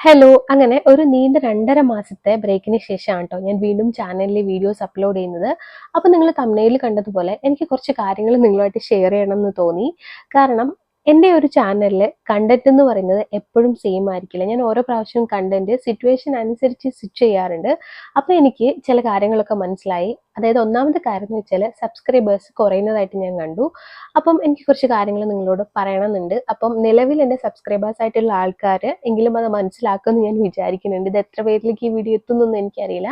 Hello അങ്ങനെ ഒരു നീണ്ട രണ്ടര മാസത്തെ ബ്രേക്കിന് ശേഷമാണ് കേട്ടോ ഞാൻ വീണ്ടും ചാനലിൽ വീഡിയോസ് അപ്ലോഡ് ചെയ്യുന്നത്. അപ്പോൾ നിങ്ങൾ തമ്മിൽ കണ്ടതുപോലെ എനിക്ക് കുറച്ച് കാര്യങ്ങൾ നിങ്ങളുമായിട്ട് ഷെയർ ചെയ്യണമെന്ന് തോന്നി. കാരണം എന്റെ ഒരു ചാനലിൽ കണ്ടന്റ് എന്ന് പറയുന്നത് എപ്പോഴും സെയിം ആയിരിക്കില്ല. ഞാൻ ഓരോ പ്രാവശ്യവും കണ്ടന്റ് സിറ്റുവേഷൻ അനുസരിച്ച് സ്വിച്ച് ചെയ്യാറുണ്ട്. അപ്പോൾ എനിക്ക് ചില കാര്യങ്ങളൊക്കെ മനസ്സിലായി. അതായത് ഒന്നാമത്തെ കാര്യം എന്ന് വെച്ചാൽ സബ്സ്ക്രൈബേഴ്സ് കുറയുന്നതായിട്ട് ഞാൻ കണ്ടു. അപ്പം എനിക്ക് കുറച്ച് കാര്യങ്ങൾ നിങ്ങളോട് പറയണമെന്നുണ്ട്. അപ്പം നിലവിൽ എന്റെ സബ്സ്ക്രൈബേഴ്സ് ആയിട്ടുള്ള ആൾക്കാർ എങ്കിലും അത് മനസ്സിലാക്കുമെന്ന് ഞാൻ വിചാരിക്കുന്നുണ്ട്. ഇത് എത്ര പേരിലേക്ക് ഈ വീഡിയോ എത്തുന്നൊന്നും എനിക്കറിയില്ല.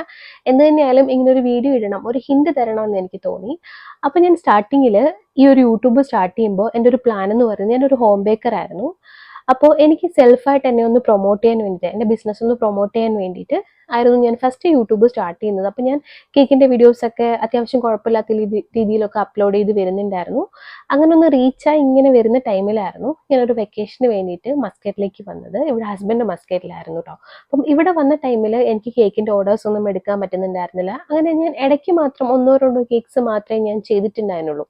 എന്ത് തന്നെയായാലും ഇങ്ങനെ ഒരു വീഡിയോ ഇടണം. ഒരു ഹിന്റ് തരണമെന്ന് എനിക്ക് തോന്നി. അപ്പം ഞാൻ സ്റ്റാർട്ടിങ്ങിൽ ഈ ഒരു യൂട്യൂബ് സ്റ്റാർട്ട് ചെയ്യുമ്പോൾ എന്റെ ഒരു പ്ലാൻ എന്ന് പറയുന്നത് ഞാനൊരു ഹോം ബേക്കർ ആയിരുന്നു. അപ്പോൾ എനിക്ക് സെൽഫായിട്ട് എന്നെ ഒന്ന് പ്രൊമോട്ട് ചെയ്യാൻ വേണ്ടിയിട്ട് എന്റെ ബിസിനസ് ഒന്ന് പ്രൊമോട്ട് ചെയ്യാൻ വേണ്ടിയിട്ട് ആയിരുന്നു ഞാൻ ഫസ്റ്റ് യൂട്യൂബ് സ്റ്റാർട്ട് ചെയ്യുന്നത്. അപ്പോൾ ഞാൻ കേക്കിന്റെ വീഡിയോസൊക്കെ അത്യാവശ്യം കുഴപ്പമില്ലാത്ത രീതിയിലൊക്കെ അപ്ലോഡ് ചെയ്ത് വരുന്നുണ്ടായിരുന്നു. അങ്ങനെ ഒന്ന് റീച്ചായി ഇങ്ങനെ വരുന്ന ടൈമിലായിരുന്നു ഞാനൊരു വെക്കേഷന് വേണ്ടിയിട്ട് മസ്കറ്റിലേക്ക് വന്നത്. ഇവിടെ ഹസ്ബൻഡ് മസ്കറ്റിലായിരുന്നു കേട്ടോ അപ്പം ഇവിടെ വന്ന ടൈമിൽ എനിക്ക് കേക്കിന്റെ ഓർഡേഴ്സ് ഒന്നും എടുക്കാൻ പറ്റുന്നുണ്ടായിരുന്നില്ല. അങ്ങനെ ഞാൻ ഇടയ്ക്ക് മാത്രം ഒന്നോ രണ്ടോ കേക്ക്സ് മാത്രമേ ഞാൻ ചെയ്തിട്ടുണ്ടായിരുന്നുള്ളൂ.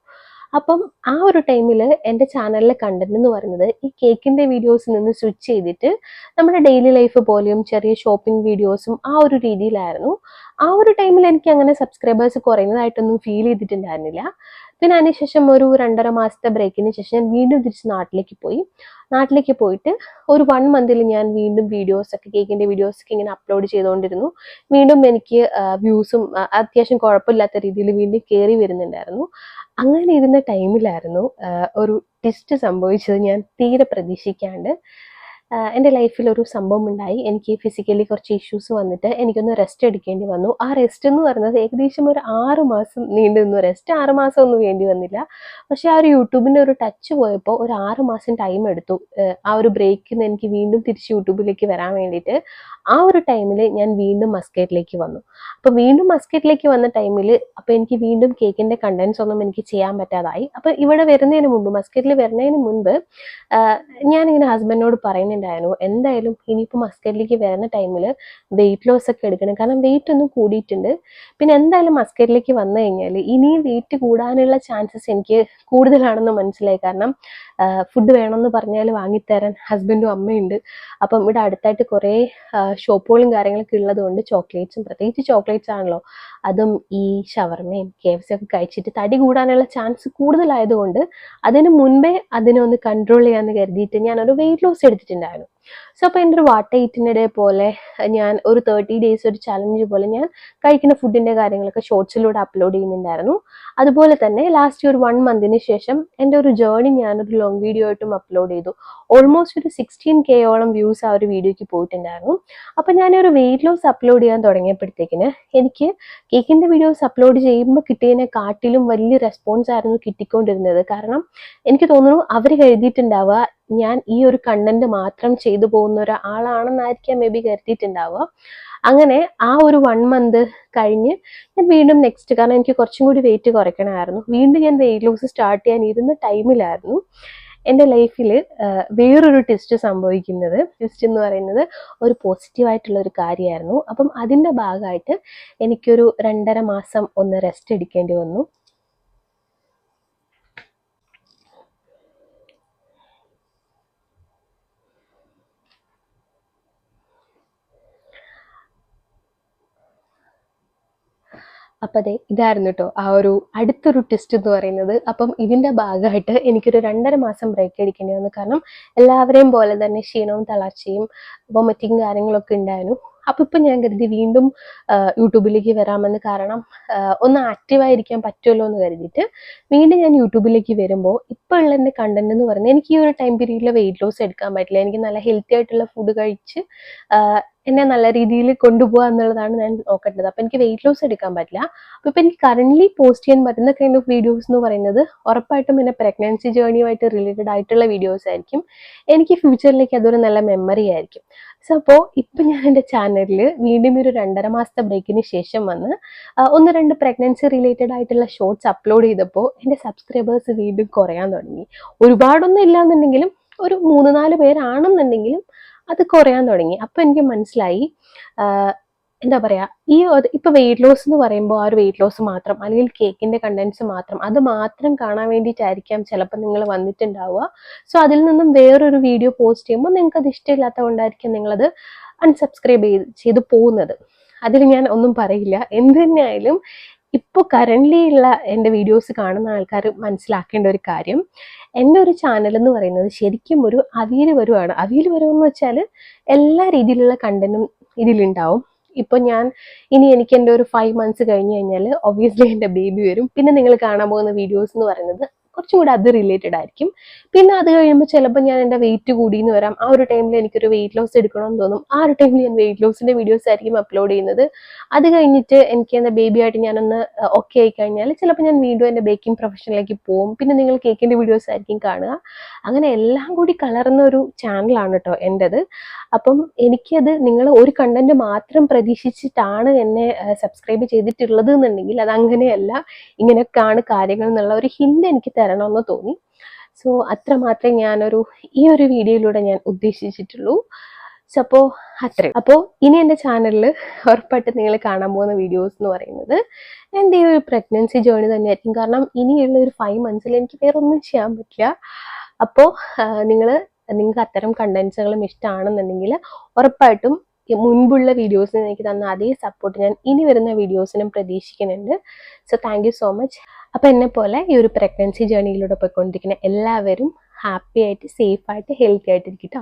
അപ്പം ആ ഒരു ടൈമിൽ എന്റെ ചാനലിലെ കണ്ടന്റ് എന്ന് പറയുന്നത് ഈ കേക്കിന്റെ വീഡിയോസിൽ നിന്ന് സ്വിച്ച് ചെയ്തിട്ട് നമ്മുടെ ഡെയിലി ലൈഫ് പോലെയും ചെറിയ ഷോപ്പിംഗ് വീഡിയോസും ആ ഒരു രീതിയിലായിരുന്നു. ആ ഒരു ടൈമിൽ എനിക്ക് അങ്ങനെ സബ്സ്ക്രൈബേഴ്സ് കുറയുന്നതായിട്ടൊന്നും ഫീൽ ചെയ്തിട്ടുണ്ടായിരുന്നില്ല. പിന്നെ അതിനുശേഷം ഒരു രണ്ടര മാസത്തെ ബ്രേക്കിന് ശേഷം ഞാൻ വീണ്ടും തിരിച്ച് നാട്ടിലേക്ക് പോയി. നാട്ടിലേക്ക് പോയിട്ട് ഒരു വൺ മന്തിൽ ഞാൻ വീണ്ടും വീഡിയോസൊക്കെ കേക്കിന്റെ വീഡിയോസൊക്കെ ഇങ്ങനെ അപ്ലോഡ് ചെയ്തുകൊണ്ടിരുന്നു. വീണ്ടും എനിക്ക് വ്യൂസും അത്യാവശ്യം കുഴപ്പമില്ലാത്ത രീതിയിൽ വീണ്ടും കയറി വരുന്നുണ്ടായിരുന്നു. അങ്ങനെ ഇരുന്ന ടൈമിലായിരുന്നു ഒരു ടെസ്റ്റ് സംഭവിച്ചത് ഞാൻ തീരെ പ്രതീക്ഷിക്കാണ്ട്. എന്റെ ലൈഫിൽ ഒരു സംഭവം ഉണ്ടായി. എനിക്ക് ഫിസിക്കലി കുറച്ച് ഇഷ്യൂസ് വന്നിട്ട് എനിക്കൊന്ന് റെസ്റ്റ് എടുക്കേണ്ടി വന്നു. ആ റെസ്റ്റ് എന്ന് പറയുന്നത് ഏകദേശം ഒരു ആറ് മാസം നീണ്ടു നിന്നു. റെസ്റ്റ് ആറ് മാസം ഒന്നും വേണ്ടി വന്നില്ല. പക്ഷേ ആ ഒരു യൂട്യൂബിന്റെ ഒരു ടച്ച് പോയപ്പോൾ ഒരു ആറ് മാസം ടൈം എടുത്തു. ആ ഒരു ബ്രേക്കിൽ നിന്ന് എനിക്ക് വീണ്ടും തിരിച്ച് യൂട്യൂബിലേക്ക് വരാൻ വേണ്ടിയിട്ട്. ആ ഒരു ടൈമിൽ ഞാൻ വീണ്ടും മസ്കറ്റിലേക്ക് വന്നു. അപ്പോൾ വീണ്ടും മസ്കറ്റിലേക്ക് വന്ന ടൈമിൽ അപ്പോൾ എനിക്ക് വീണ്ടും കേക്കിന്റെ കണ്ടൻസ് ഒന്നും എനിക്ക് ചെയ്യാൻ പറ്റാതായി. അപ്പോൾ ഇവിടെ വരുന്നതിന് മുമ്പ് മസ്കറ്റിൽ വരുന്നതിന് മുൻപ് ഞാനിങ്ങനെ ഹസ്ബൻഡിനോട് പറയുന്നുണ്ടായിരുന്നു എന്തായാലും ഇനിയിപ്പോൾ മസ്കറ്റിലേക്ക് വരുന്ന ടൈമിൽ വെയിറ്റ് ലോസ് ഒക്കെ എടുക്കണം. കാരണം വെയിറ്റ് ഒന്നും കൂടിയിട്ടുണ്ട്. പിന്നെ എന്തായാലും മസ്കറ്റിലേക്ക് വന്നു കഴിഞ്ഞാൽ ഇനി വെയിറ്റ് കൂടാനുള്ള ചാൻസസ് എനിക്ക് കൂടുതലാണെന്ന് മനസ്സിലായി. കാരണം ഫുഡ് വേണമെന്ന് പറഞ്ഞാൽ വാങ്ങിത്തരാൻ ഹസ്ബൻഡും അമ്മയുണ്ട്. അപ്പം ഇവിടെ അടുത്തായിട്ട് കുറേ ഷോപ്പുകളും കാര്യങ്ങളൊക്കെ ഉള്ളത് കൊണ്ട് ചോക്ലേറ്റ്സും പ്രത്യേകിച്ച് ചോക്ലേറ്റ്സ് ആണല്ലോ അതും ഈ ഷവർമയും കെ എഫ് സി ഒക്കെ കഴിച്ചിട്ട് തടി കൂടാനുള്ള ചാൻസ് കൂടുതലായതുകൊണ്ട് അതിന് മുൻപേ അതിനെ ഒന്ന് കൺട്രോൾ ചെയ്യാമെന്ന് കരുതിയിട്ട് ഞാൻ ഞാനൊരു വെയിറ്റ് ലോസ് എടുത്തിട്ടുണ്ടായിരുന്നു. സോ അപ്പോൾ എന്റെ ഒരു വാട്ടർ ഈറ്റിനിടെ പോലെ ഞാൻ ഒരു തേർട്ടി ഡേയ്സ് ഒരു ചലഞ്ച് പോലെ ഞാൻ കഴിക്കുന്ന ഫുഡിന്റെ കാര്യങ്ങളൊക്കെ ഷോർട്സിലൂടെ അപ്ലോഡ് ചെയ്യുന്നുണ്ടായിരുന്നു. അതുപോലെ തന്നെ ലാസ്റ്റ് ഒരു വൺ മന്തിന് ശേഷം എന്റെ ഒരു ജേർണി ഞാനൊരു ലോങ് വീഡിയോ ആയിട്ടും അപ്ലോഡ് ചെയ്തു. ഓൾമോസ്റ്റ് ഒരു സിക്സ്റ്റീൻ കെയോളം വ്യൂസ് ആ ഒരു വീഡിയോയ്ക്ക് പോയിട്ടുണ്ടായിരുന്നു. അപ്പോൾ ഞാനൊരു വെയിറ്റ് ലോസ് അപ്ലോഡ് ചെയ്യാൻ തുടങ്ങിയപ്പോഴത്തേക്കിന് എനിക്ക് കേക്കിന്റെ വീഡിയോസ് അപ്ലോഡ് ചെയ്യുമ്പോൾ കിട്ടിയതിനെ കാട്ടിലും വലിയ റെസ്പോൺസ് ആയിരുന്നു കിട്ടിക്കൊണ്ടിരുന്നത്. കാരണം എനിക്ക് തോന്നുന്നു അവർ കരുതിയിട്ടുണ്ടാവുക ഞാൻ ഈ ഒരു കണ്ടന്റ് മാത്രം ചെയ്തു പോകുന്ന ഒരാളാണെന്നായിരിക്കാം മേ ബി കരുതിയിട്ടുണ്ടാവുക. അങ്ങനെ ആ ഒരു വൺ മന്ത് കഴിഞ്ഞ് ഞാൻ വീണ്ടും നെക്സ്റ്റ് കാരണം എനിക്ക് കുറച്ചും കൂടി വെയിറ്റ് കുറയ്ക്കണമായിരുന്നു. വീണ്ടും ഞാൻ വെയിറ്റ് ലോസ് സ്റ്റാർട്ട് ചെയ്യാൻ ഇരുന്ന ടൈമിലായിരുന്നു എന്റെ ലൈഫിൽ വേറൊരു ട്വിസ്റ്റ് സംഭവിക്കുന്നത്. ടെസ്റ്റ് എന്ന് പറയുന്നത് ഒരു പോസിറ്റീവായിട്ടുള്ള ഒരു കാര്യമായിരുന്നു. അപ്പം അതിന്റെ ഭാഗമായിട്ട് എനിക്കൊരു രണ്ടര മാസം ഒന്ന് റെസ്റ്റ് എടുക്കേണ്ടി വന്നു. അപ്പം അതെ ഇതായിരുന്നു കേട്ടോ ആ ഒരു അടുത്തൊരു ടെസ്റ്റ് എന്ന് പറയുന്നത്. അപ്പം ഇതിന്റെ ഭാഗമായിട്ട് എനിക്കൊരു രണ്ടര മാസം ബ്രേക്ക് അടിക്കേണ്ടി വന്നു. കാരണം എല്ലാവരെയും പോലെ തന്നെ ക്ഷീണവും തളർച്ചയും വൊമിറ്റിങ് കാര്യങ്ങളൊക്കെ ഉണ്ടായിരുന്നു. അപ്പം ഇപ്പം ഞാൻ കരുതി വീണ്ടും യൂട്യൂബിലേക്ക് വരാമെന്ന് കാരണം ഒന്ന് ആക്റ്റീവായിരിക്കാൻ പറ്റുമല്ലോ എന്ന് കരുതിയിട്ട് വീണ്ടും ഞാൻ യൂട്യൂബിലേക്ക് വരുമ്പോൾ ഇപ്പോൾ ഉള്ള എന്റെ കണ്ടന്റ് എന്ന് പറയുന്നത് എനിക്ക് ഈ ഒരു ടൈം പീരീഡിൽ വെയിറ്റ് ലോസ് എടുക്കാൻ പറ്റില്ല. എനിക്ക് നല്ല ഹെൽത്തി ആയിട്ടുള്ള ഫുഡ് കഴിച്ച് എന്നെ നല്ല രീതിയിൽ കൊണ്ടുപോകുക എന്നുള്ളതാണ് ഞാൻ നോക്കേണ്ടത്. അപ്പം എനിക്ക് വെയിറ്റ് ലോസ് എടുക്കാൻ പറ്റില്ല. അപ്പോൾ ഇപ്പം എനിക്ക് കറന്റ്ലി പോസ്റ്റ് ചെയ്യാൻ പറ്റുന്ന കൈൻഡ് ഓഫ് വീഡിയോസ് എന്ന് പറയുന്നത് ഉറപ്പായിട്ടും എന്റെ പ്രഗ്നൻസി ജേർണിയുമായിട്ട് റിലേറ്റഡ് ആയിട്ടുള്ള വീഡിയോസ് ആയിരിക്കും. എനിക്ക് ഫ്യൂച്ചറിലേക്ക് അതൊരു നല്ല മെമ്മറി ആയിരിക്കും. സോ അപ്പോൾ ഇപ്പം ഞാൻ എന്റെ ചാനലിൽ വീണ്ടും ഒരു രണ്ടര മാസത്തെ ബ്രേക്കിന് ശേഷം വന്ന് ഒന്ന് രണ്ട് പ്രഗ്നൻസി റിലേറ്റഡ് ആയിട്ടുള്ള ഷോർട്സ് അപ്ലോഡ് ചെയ്തപ്പോൾ എന്റെ സബ്സ്ക്രൈബേഴ്സ് വീണ്ടും കുറയാൻ തുടങ്ങി. ഒരുപാടൊന്നും ഇല്ലാന്നുണ്ടെങ്കിലും ഒരു മൂന്ന് നാല് പേരാണെന്നുണ്ടെങ്കിലും അത് കുറയാൻ തുടങ്ങി. അപ്പോൾ എനിക്ക് മനസ്സിലായി എന്താ പറയാ ഈ ഇപ്പൊ വെയിറ്റ് ലോസ് എന്ന് പറയുമ്പോൾ ആ ഒരു വെയിറ്റ് ലോസ് മാത്രം അല്ലെങ്കിൽ കേക്കിന്റെ കണ്ടൻസ് മാത്രം അത് മാത്രം കാണാൻ വേണ്ടിയിട്ടായിരിക്കാം ചിലപ്പോൾ നിങ്ങൾ വന്നിട്ടുണ്ടാവുക. സോ അതിൽ നിന്നും വേറൊരു വീഡിയോ പോസ്റ്റ് ചെയ്യുമ്പോൾ നിങ്ങൾക്ക് അത് ഇഷ്ടമില്ലാത്തത് കൊണ്ടായിരിക്കും നിങ്ങളത് അൺസബ്സ്ക്രൈബ് ചെയ്ത് ചെയ്ത് പോകുന്നത്. അതിൽ ഞാൻ ഒന്നും പറയില്ല. എന്ത് തന്നെയായാലും ഇപ്പോൾ കറന്റ്ലി ഉള്ള എന്റെ വീഡിയോസ് കാണുന്ന ആൾക്കാർ മനസ്സിലാക്കേണ്ട ഒരു കാര്യം എന്റെ ഒരു ചാനൽ എന്ന് പറയുന്നത് ശരിക്കും ഒരു അവിയൽ വരുവാണ് അവിയൽ വരുമെന്ന് വെച്ചാൽ എല്ലാ രീതിയിലുള്ള കണ്ടന്റും ഇതിലുണ്ടാവും. ഇപ്പോൾ ഞാൻ ഇനി എനിക്ക് എന്റെ ഒരു ഫൈവ് മന്ത്സ് കഴിഞ്ഞ് കഴിഞ്ഞാൽ ഒബ്വിയസ്ലി എന്റെ ബേബി വരും. പിന്നെ നിങ്ങൾ കാണാൻ പോകുന്ന വീഡിയോസ് എന്ന് പറയുന്നത് കുറച്ചും കൂടി അത് റിലേറ്റഡ് ആയിരിക്കും. പിന്നെ അത് കഴിയുമ്പോൾ ചിലപ്പോൾ ഞാൻ എന്റെ വെയിറ്റ് കൂടിയെന്ന് വരാം. ആ ഒരു ടൈമിൽ എനിക്കൊരു വെയിറ്റ് ലോസ് എടുക്കണമെന്ന് തോന്നും. ആ ഒരു ടൈമിൽ ഞാൻ വെയിറ്റ് ലോസിന്റെ വീഡിയോസ് ആയിരിക്കും അപ്ലോഡ് ചെയ്യുന്നത്. അത് കഴിഞ്ഞിട്ട് എനിക്ക് എന്റെ ബേബി ആയിട്ട് ഞാനൊന്ന് ഓക്കെ ആയി കഴിഞ്ഞാൽ ചിലപ്പോൾ ഞാൻ വീണ്ടും എന്റെ ബേക്കിംഗ് പ്രൊഫഷനിലേക്ക് പോകും. പിന്നെ നിങ്ങൾ കേക്കിന്റെ വീഡിയോസ് ആയിരിക്കും കാണുക. അങ്ങനെ എല്ലാം കൂടി കലർന്ന ഒരു ചാനലാണ് കേട്ടോ എന്റെത് അപ്പം എനിക്കത് നിങ്ങൾ ഒരു കണ്ടന്റ് മാത്രം പ്രതീക്ഷിച്ചിട്ടാണ് എന്നെ സബ്സ്ക്രൈബ് ചെയ്തിട്ടുള്ളത് എന്നുണ്ടെങ്കിൽ അത് അങ്ങനെയല്ല. ഇങ്ങനെയൊക്കെയാണ് കാര്യങ്ങൾ എന്നുള്ള ഒരു ഹിന്റ് എനിക്ക് തരണമെന്ന് തോന്നി. സോ അത്ര മാത്രമേ ഞാനൊരു ഈ ഒരു വീഡിയോയിലൂടെ ഞാൻ ഉദ്ദേശിച്ചിട്ടുള്ളൂ. സോ അപ്പോൾ അത്രയും. അപ്പോൾ ഇനി എന്റെ ചാനലിൽ ഉറപ്പായിട്ട് നിങ്ങൾ കാണാൻ പോകുന്ന വീഡിയോസ് എന്ന് പറയുന്നത് എന്റെ ഈ ഒരു പ്രഗ്നൻസി ജേണി തന്നെയായിരിക്കും. കാരണം ഇനിയുള്ള ഒരു ഫൈവ് മന്ത്സിൽ എനിക്ക് വേറെ ഒന്നും ചെയ്യാൻ പറ്റില്ല. അപ്പോൾ നിങ്ങൾ നിങ്ങൾക്ക് അത്തരം കണ്ടൻസുകളും ഇഷ്ടമാണെന്നുണ്ടെങ്കിൽ ഉറപ്പായിട്ടും മുൻപുള്ള വീഡിയോസിന് എനിക്ക് തന്ന അതേ സപ്പോർട്ട് ഞാൻ ഇനി വരുന്ന വീഡിയോസിനും പ്രതീക്ഷിക്കുന്നുണ്ട്. So thank you so much അപ്പോൾ എന്നെ പോലെ ഈ ഒരു പ്രഗ്നൻസി ജേർണിയിലൂടെ പോയിക്കൊണ്ടിരിക്കുന്ന എല്ലാവരും ഹാപ്പി ആയിട്ട് സേഫ് ആയിട്ട് ഹെൽത്തി ആയിട്ട് ഇരിക്കട്ടോ.